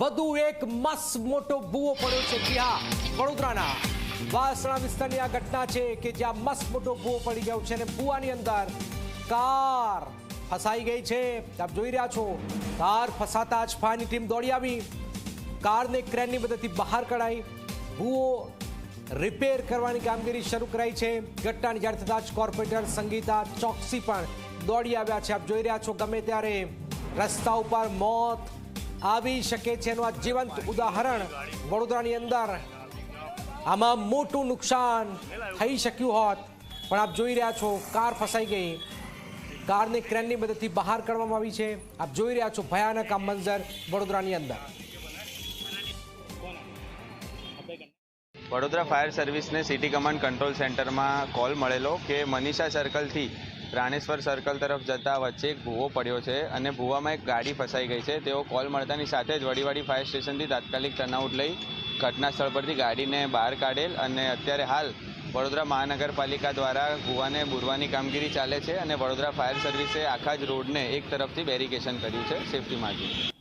વધુ એક મસ્ત મોટો ભૂવો પડ્યો છે જી હા વડોદરાના વાસણા વિસ્તારની આ ઘટના છે કે જ્યાં મસ્ત મોટો ભૂવો પડી ગયો છે અને ભૂવાની અંદર કાર ફસાઈ ગઈ છે. આપ જોઈ રહ્યા છો, કાર ફસાતા જ ફાયરની ટીમ દોડી આવી. કારને ક્રેનની મદદથી બહાર કઢાઈ. ભૂવો રિપેર કરવાની કામગીરી શરૂ કરાઈ છે. ઘટનાની જાણ થતાં જ કોર્પોરેટર સંગીતા ચોકસી પણ દોડી આવ્યા છે. આપ જોઈ રહ્યા છો, ગમે ત્યારે રસ્તા ઉપર મોત આવી શકે છે એનું આ જીવંત ઉદાહરણ વડોદરાની અંદર. આમાં મોટું નુકસાન થઈ શક્યું હોત, પણ આપ જોઈ રહ્યા છો, કાર ફસાઈ ગઈ. કારને ક્રેનની મદદથી બહાર કાઢવામાં આવી છે. આપ જોઈ રહ્યા છો ભયાનક આ મંજર વડોદરાની અંદર. વડોદરા ફાયર સર્વિસને સિટી કમાન્ડ કંટ્રોલ સેન્ટરમાં કોલ મળેલો કે મનીષા સર્કલથી પ્રાણેશ્વર સર્કલ તરફ જતા વચ્ચે એક ભૂવો પડ્યો છે અને ભૂવામાં એક ગાડી ફસાઈ ગઈ છે. તેઓ કોલ મળતાની સાથે જ વડીવાડી ફાયર સ્ટેશનથી તાત્કાલિક ટર્નઆઉટ લઈ ઘટના સ્થળ પરથી ગાડીને બહાર કાઢેલ અને અત્યારે હાલ વડોદરા મહાનગરપાલિકા દ્વારા ભૂવાને બુરવાની કામગીરી ચાલે છે અને વડોદરા ફાયર સર્વિસે આખા જ રોડને એક તરફથી બેરિકેશન કર્યું છે. સેફટી માટે.